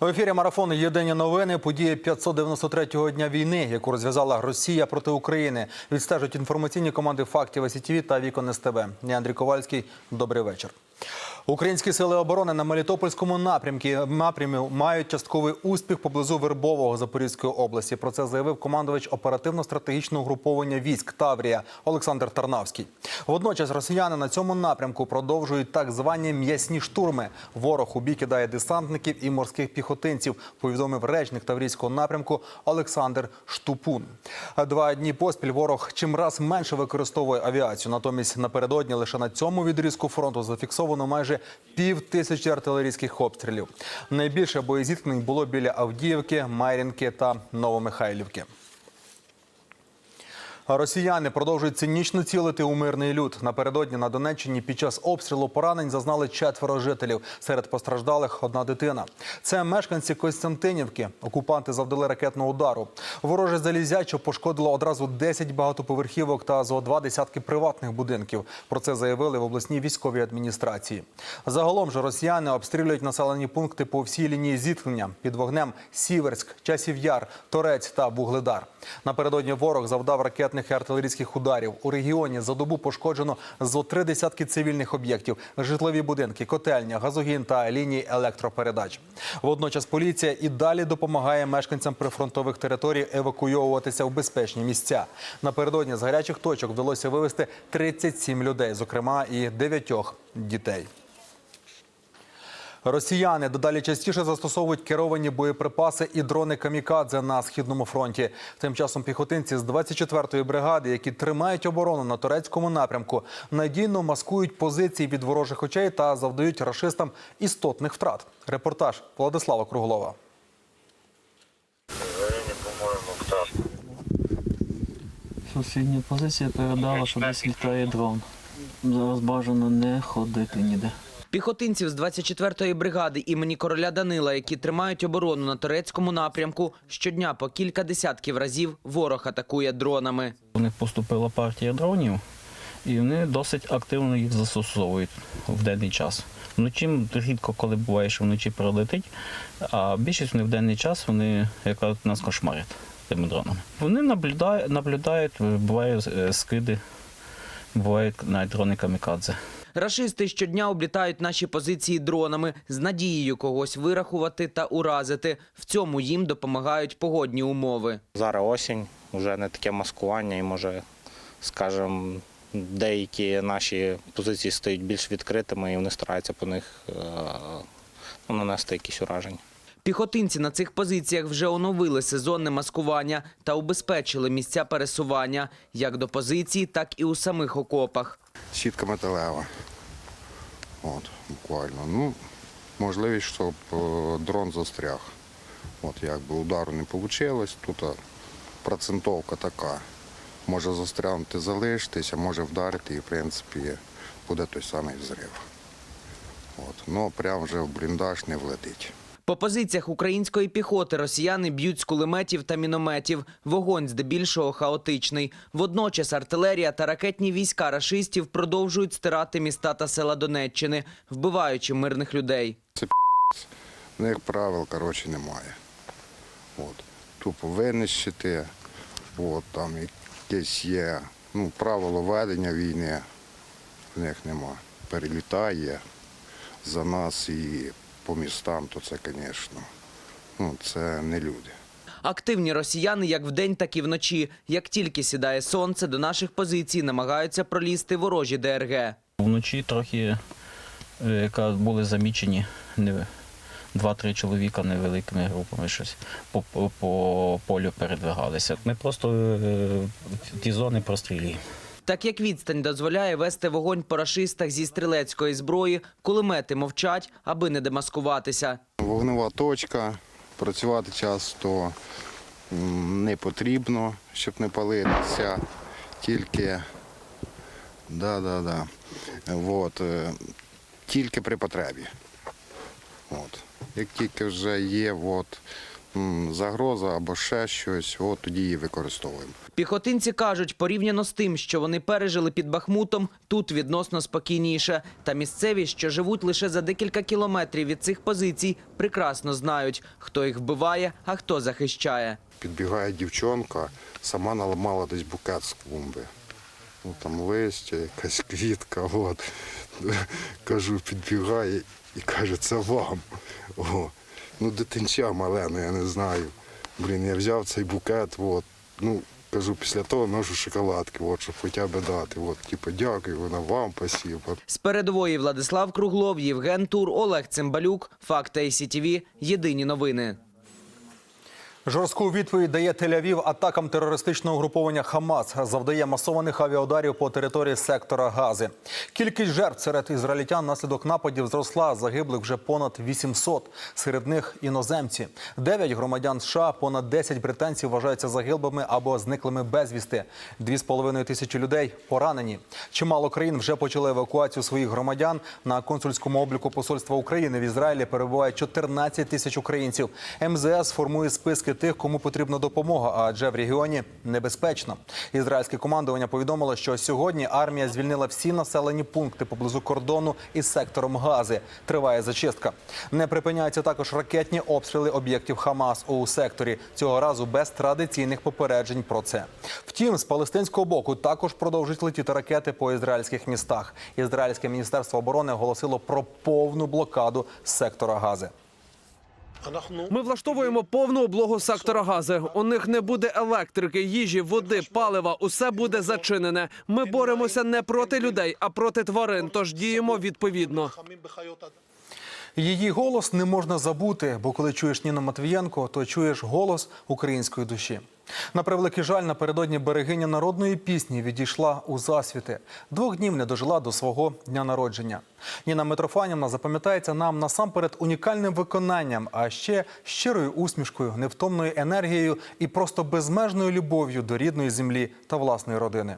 В ефірі марафону Єдині новини. Події 593-го дня війни, яку розв'язала Росія проти України. Відстежують інформаційні команди фактів СІТВ та Вікон СТБ. Я Андрій Ковальський. Добрий вечір. Українські сили оборони на Мелітопольському напрямку напрямі мають частковий успіх поблизу Вербового Запорізької області. Про це заявив командувач оперативно-стратегічного груповання військ Таврія Олександр Тарнавський. Водночас росіяни на цьому напрямку продовжують так звані м'ясні штурми. Ворог у бій кидає десантників і морських піхотинців. Повідомив речник Таврійського напрямку Олександр Штупун. Два дні поспіль ворог чимраз менше використовує авіацію. Натомість напередодні лише на цьому відрізку фронту зафіксовано майже пів тисячі артилерійських обстрілів. Найбільше боєзіткнень було біля Авдіївки, Майрінки та Новомихайлівки. Росіяни продовжують цинічно цілити у мирний люд. Напередодні на Донеччині під час обстрілу поранень зазнали четверо жителів. Серед постраждалих одна дитина. Це мешканці Костянтинівки. Окупанти завдали ракетного удару. Вороже залізячо пошкодило одразу 10 багатоповерхівок та зо два десятки приватних будинків. Про це заявили в обласній військовій адміністрації. Загалом же росіяни обстрілюють населені пункти по всій лінії зіткнення під вогнем Сіверськ, Часів Яр, Торець та Вугледар. Напередодні ворог завдав ракетних і артилерійських ударів. У регіоні за добу пошкоджено зо три десятки цивільних об'єктів, житлові будинки, котельня, газогін та лінії електропередач. Водночас поліція і далі допомагає мешканцям прифронтових територій евакуйовуватися в безпечні місця. Напередодні з гарячих точок вдалося вивезти 37 людей, зокрема і 9 дітей. Росіяни дедалі частіше застосовують керовані боєприпаси і дрони камікадзе на східному фронті. Тим часом піхотинці з 24-ї бригади, які тримають оборону на турецькому напрямку, надійно маскують позиції від ворожих очей та завдають рашистам істотних втрат. Репортаж Владислава Круглова. Сусідня позиція передала, що десь літає дрон. Зараз бажано не ходити ніде. Піхотинців з 24-ї бригади імені короля Данила, які тримають оборону на турецькому напрямку, щодня по кілька десятків разів ворог атакує дронами. У них поступила партія дронів, і вони досить активно їх застосовують в денний час. Вночі рідко, коли буває, що вночі прилетить, а більшість вони в денний час вони якраз нас кошмарять тими дронами. Вони наблюдають, наблюдають буває е, скиди, бувають навіть дрони камікадзе. Рашисти щодня облітають наші позиції дронами з надією когось вирахувати та уразити. В цьому їм допомагають погодні умови. Зараз осінь, вже не таке маскування, і може, скажімо, деякі наші позиції стають більш відкритими і вони стараються по них е, ну, нанести якісь ураження. Піхотинці на цих позиціях вже оновили сезонне маскування та убезпечили місця пересування як до позицій, так і у самих окопах. Сітка металева. От, буквально. Ну, можливість, щоб е, дрон застряг. От якби удару не вийшло, тут процентовка така. Може застрягнути, залишитися, може вдарити і в принципі буде той самий взрив. От. Ну, прямо вже в бліндаж не влетить. По позиціях української піхоти росіяни б'ють з кулеметів та мінометів. Вогонь здебільшого хаотичний. Водночас артилерія та ракетні війська рашистів продовжують стирати міста та села Донеччини, вбиваючи мирних людей. Це В них правил, коротше, немає. От. Тупо винищити, от, там якесь є ну, правило ведення війни, в них нема. Перелітає за нас і по містам, то це, звісно, ну, це не люди. Активні росіяни як вдень, так і вночі. Як тільки сідає сонце, до наших позицій намагаються пролізти ворожі ДРГ. Вночі трохи е, яка були замічені два-три чоловіка невеликими групами щось по, по, по полю передвигалися. Ми просто е, ті зони прострілюємо. Так як відстань дозволяє вести вогонь по рашистах зі стрілецької зброї, кулемети мовчать, аби не демаскуватися. Вогнева точка, працювати часто не потрібно, щоб не палитися, тільки, да, да, да. От, е, тільки при потребі. От. Як тільки вже є от, загроза або ще щось, от тоді її використовуємо. Піхотинці кажуть, порівняно з тим, що вони пережили під Бахмутом, тут відносно спокійніше. Та місцеві, що живуть лише за декілька кілометрів від цих позицій, прекрасно знають, хто їх вбиває, а хто захищає. Підбігає дівчонка, сама наламала десь букет з клумби. Ну, там листя, якась квітка. От. Кажу, підбігає і каже, це вам. О. Ну, дитинча мале, ну я не знаю. Блін, я взяв цей букет, от. ну, кажу, після того ношу шоколадки, от, щоб хоча б дати. От, типу, дякую, вона вам спасибо. З передової Владислав Круглов, Євген Тур, Олег Цимбалюк. Факт ICTV. Єдині новини. Жорстку відповідь дає Тель-Авів атакам терористичного угруповання Хамас. Завдає масованих авіаударів по території сектора Гази. Кількість жертв серед ізраїльтян наслідок нападів зросла. Загиблих вже понад 800. Серед них іноземці. Дев'ять громадян США, понад 10 британців вважаються загиблими або зниклими безвісти. Дві з половиною тисячі людей поранені. Чимало країн вже почали евакуацію своїх громадян. На консульському обліку посольства України в Ізраїлі перебуває 14 тисяч українців. МЗС формує списки тих, кому потрібна допомога, адже в регіоні небезпечно. Ізраїльське командування повідомило, що сьогодні армія звільнила всі населені пункти поблизу кордону із сектором Гази. Триває зачистка. Не припиняються також ракетні обстріли об'єктів Хамас у секторі. Цього разу без традиційних попереджень про це. Втім, з палестинського боку також продовжують летіти ракети по ізраїльських містах. Ізраїльське міністерство оборони оголосило про повну блокаду сектора Гази. Ми влаштовуємо повну облогу сектора Гази. У них не буде електрики, їжі, води, палива. Усе буде зачинене. Ми боремося не проти людей, а проти тварин. Тож діємо відповідно. Її голос не можна забути, бо коли чуєш Ніну Матвієнко, то чуєш голос української душі. На превеликий жаль, напередодні берегиня народної пісні відійшла у засвіти. Двох днів не дожила до свого дня народження. Ніна Митрофанівна запам'ятається нам насамперед унікальним виконанням, а ще щирою усмішкою, невтомною енергією і просто безмежною любов'ю до рідної землі та власної родини.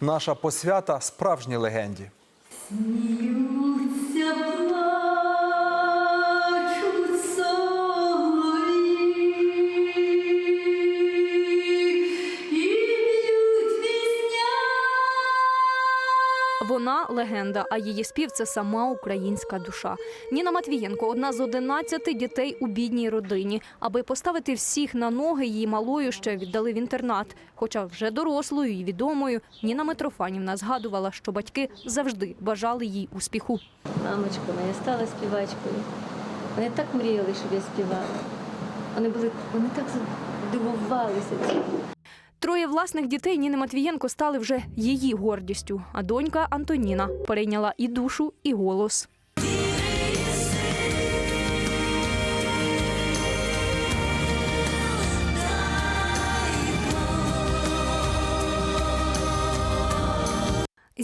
Наша посвята справжній легенді. Сміються, легенда, а її спів це сама українська душа. Ніна Матвієнко одна з 11 дітей у бідній родині. Аби поставити всіх на ноги, її малою ще віддали в інтернат. Хоча вже дорослою і відомою Ніна Митрофанівна згадувала, що батьки завжди бажали їй успіху. Мамочка моя стала співачкою. Вони так мріяли, щоб я співала. Вони були, вони так здивувалися цьому. Троє власних дітей Ніни Матвієнко стали вже її гордістю. А донька Антоніна перейняла і душу, і голос.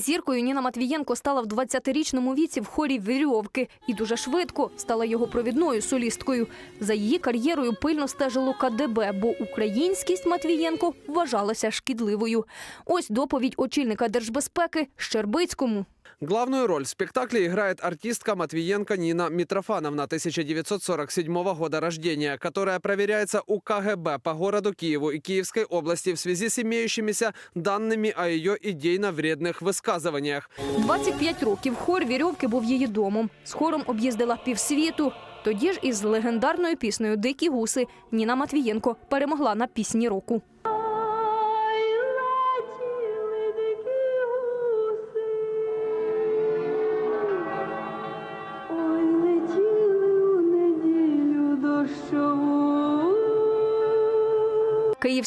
Зіркою Ніна Матвієнко стала в 20-річному віці в хорі вірьовки і дуже швидко стала його провідною солісткою. За її кар'єрою пильно стежило КДБ, бо українськість Матвієнко вважалася шкідливою. Ось доповідь очільника держбезпеки Щербицькому. Главную роль в спектакле играет артистка Матвиенко Нина Митрофановна 1947 года рождения, которая проверяется у КГБ по городу Киеву и Киевской области в связи с имеющимися данными о ее идейно-вредных высказываниях. 25 років хор вірьовки був її домом. З хором об'їздила півсвіту. Тоді ж із легендарною піснею Дикі гуси Ніна Матвієнко перемогла на пісні року.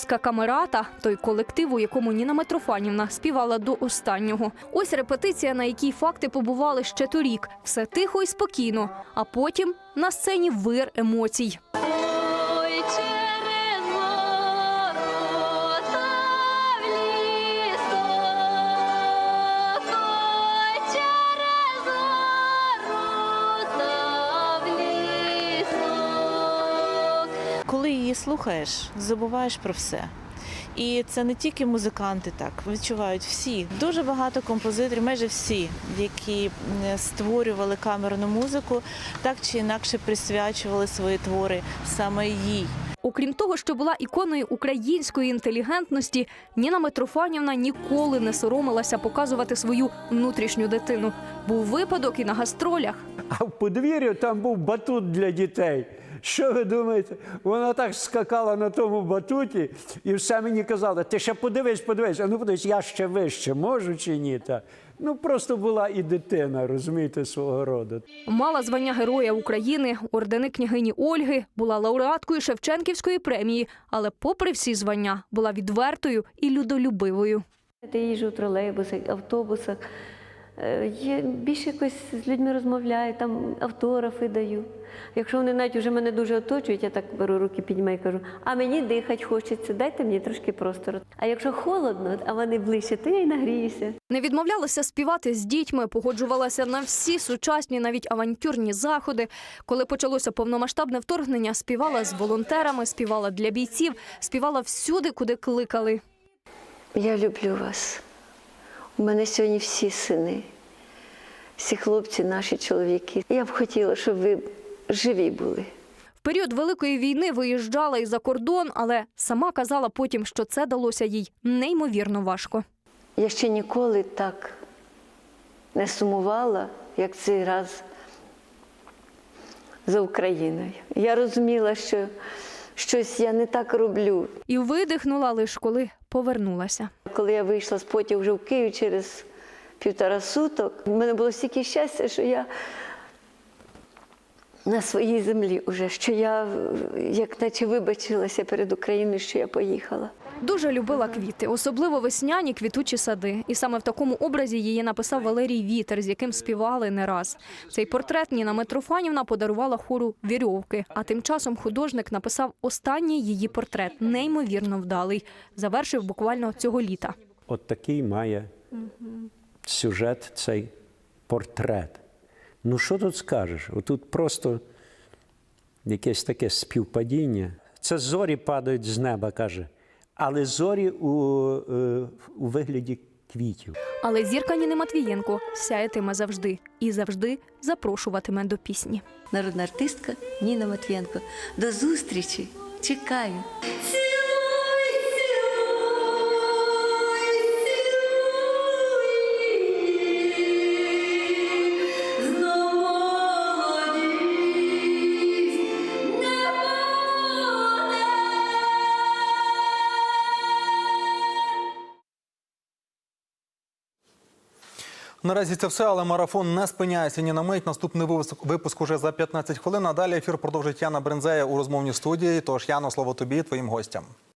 Київська камерата той колектив, у якому Ніна Митрофанівна співала до останнього. Ось репетиція, на якій факти побували ще торік. Все тихо і спокійно. А потім на сцені вир емоцій. Слухаєш, забуваєш про все. І це не тільки музиканти так відчувають всі. Дуже багато композиторів, майже всі, які створювали камерну музику, так чи інакше присвячували свої твори саме їй. Окрім того, що була іконою української інтелігентності, Ніна Митрофанівна ніколи не соромилася показувати свою внутрішню дитину. Був випадок і на гастролях. А в подвір'ю там був батут для дітей. Що ви думаєте? Вона так скакала на тому батуті і все мені казала: ти ще подивись, подивись, а ну подивись, я ще вище можу чи ні? Та. Ну просто була і дитина, розумієте, свого роду. Мала звання Героя України, ордени княгині Ольги, була лауреаткою Шевченківської премії, але, попри всі звання, була відвертою і людолюбивою. Я їжджу в тролейбусах, автобусах. Е, Я більше якось з людьми розмовляю, там автографи даю. Якщо вони навіть вже мене дуже оточують, я так беру руки піднімаю і кажу, а мені дихати хочеться, дайте мені трошки простору. А якщо холодно, а вони ближче, то я й нагріюся. Не відмовлялася співати з дітьми, погоджувалася на всі сучасні, навіть авантюрні заходи. Коли почалося повномасштабне вторгнення, співала з волонтерами, співала для бійців, співала всюди, куди кликали. Я люблю вас. У мене сьогодні всі сини, всі хлопці, наші чоловіки. Я б хотіла, щоб ви живі були. В період Великої війни виїжджала і за кордон, але сама казала потім, що це далося їй неймовірно важко. Я ще ніколи так не сумувала, як цей раз за Україною. Я розуміла, що щось я не так роблю. І видихнула лише коли повернулася. Коли я вийшла з потягу вже в Київ через півтора суток, в мене було стільки щастя, що я на своїй землі вже, що я як наче вибачилася перед Україною, що я поїхала. Дуже любила квіти, особливо весняні квітучі сади. І саме в такому образі її написав Валерій Вітер, з яким співали не раз. Цей портрет Ніна Митрофанівна подарувала хору вірьовки. А тим часом художник написав останній її портрет, неймовірно вдалий. Завершив буквально цього літа. От такий має сюжет цей портрет. Ну що тут скажеш? Отут просто якесь таке співпадіння. Це зорі падають з неба, каже. Але зорі у, е, у вигляді квітів. Але зірка Ніни Матвієнко сяятиме завжди і завжди запрошуватиме до пісні. Народна артистка Ніна Матвієнко. До зустрічі! Чекаю! Наразі це все, але марафон не спиняється ні на мить. Наступний випуск, уже за 15 хвилин. А далі ефір продовжить Яна Брензея у розмовній студії. Тож, Яно, слово тобі, твоїм гостям.